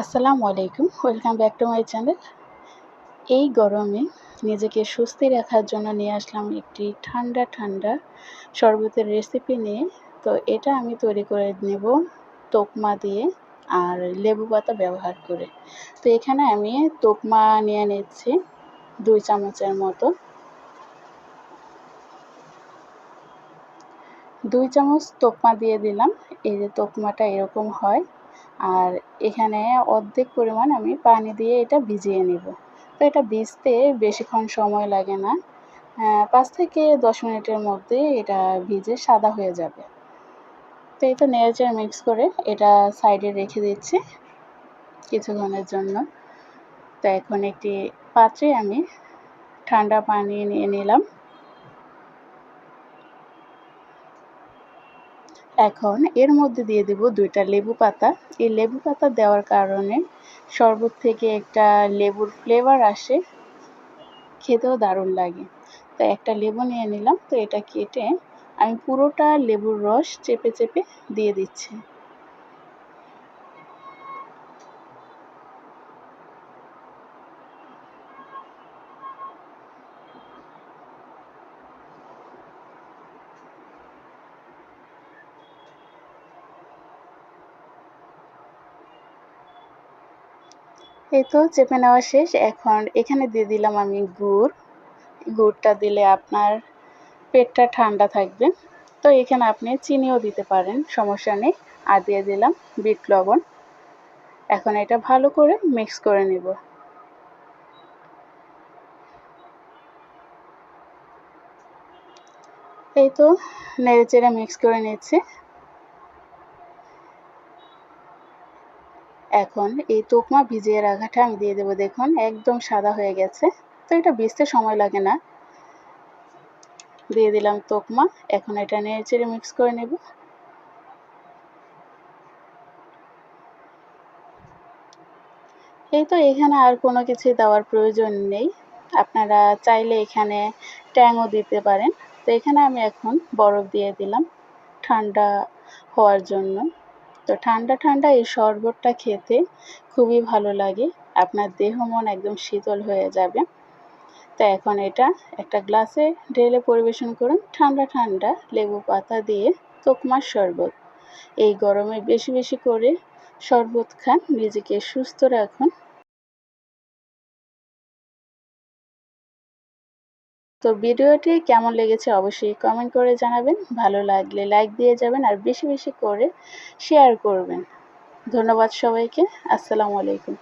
আসসালামু আলাইকুম, welcome back to my channel. এই গরমে নিজেকে সুস্থি রাখার জন্য নিয়ে আসলাম একটি ঠান্ডা ঠান্ডা শরবতের রেসিপি নিয়ে। তো এটা আমি তৈরি করে নেব তোকমা দিয়ে আর লেবু পাতা ব্যবহার করে। তো এখানে আমি তোকমা নিয়ে নিচ্ছি দুই চামচের মতো। দুই চামচ তোকমা দিয়ে দিলাম, এই যে তোকমাটা এরকম হয়। আর এখানে অর্ধেক পরিমাণ আমি পানি দিয়ে এটা ভিজিয়ে নেব। তো এটা ভিজতে বেশিক্ষণ সময় লাগে না। পাঁচ থেকে দশ মিনিটের মধ্যে এটা ভিজে সাদা হয়ে যাবে। তো এই তো নেড়েচেড়ে মিক্স করে এটা সাইডে রেখে দিচ্ছি কিছুক্ষণের জন্য। তো এখন একটি পাত্রে আমি ঠান্ডা পানি নিয়ে নিলাম। এখন এর মধ্যে দিয়ে দেব দুইটা লেবু পাতা। এই লেবু পাতা দেওয়ার কারণে শরবত থেকে একটা লেবুর ফ্লেভার আসে। খেতেও দারুণ লাগে। তো একটা লেবু নিয়ে নিলাম। তো এটা কেটে আমি পুরোটা লেবুর রস চেপে চেপে দিয়ে দিচ্ছি। এই তো চেপে নেওয়া শেষ। এখন এখানে দিয়ে দিলাম আমি গুড়। গুড়টা দিলে আপনার পেটটা ঠান্ডা থাকবে। তো এখানে আপনি চিনিও দিতে পারেন, সমস্যা নেই। আর দিয়ে দিলাম বিট লবণ। এখন এটা ভালো করে মিক্স করে নেব। এই তো নেড়ে চেড়ে মিক্স করে নিচ্ছি। এখন এই তোকমা ভিজিয়ে রাখাটা আমি দিয়ে দেবো, দেখুন, একদম সাদা হয়ে গেছে। তো এটা ভিজতে সময় লাগে না। দিয়ে দিলাম তোকমা এখন এটা নেড়ে চেড়ে মিক্স করে নেব। এই তো এখানে আর কোনো কিছু দেওয়ার প্রয়োজন নেই। আপনারা চাইলে এখানে ট্যাংও দিতে পারেন। তো এখানে আমি এখন বরফ দিয়ে দিলাম ঠান্ডা হওয়ার জন্য। তো ঠান্ডা ঠান্ডা এই শরবতটা খেতে খুবই ভালো লাগে। আপনার দেহ মন একদম শীতল হয়ে যাবে। তো এখন এটা একটা গ্লাসে ঢেলে পরিবেশন করুন। ঠান্ডা ঠান্ডা লেবু পাতা দিয়ে তোকমার শরবত। এই গরমে বেশি বেশি করে শরবত খান। নিজেকে সুস্থ রাখুন। তো ভিডিওটি কেমন লেগেছে অবশ্যই কমেন্ট করে জানাবেন। ভালো লাগলে লাইক দিয়ে যাবেন আর বেশি বেশি করে শেয়ার করবেন। ধন্যবাদ সবাইকে। আসসালামু আলাইকুম।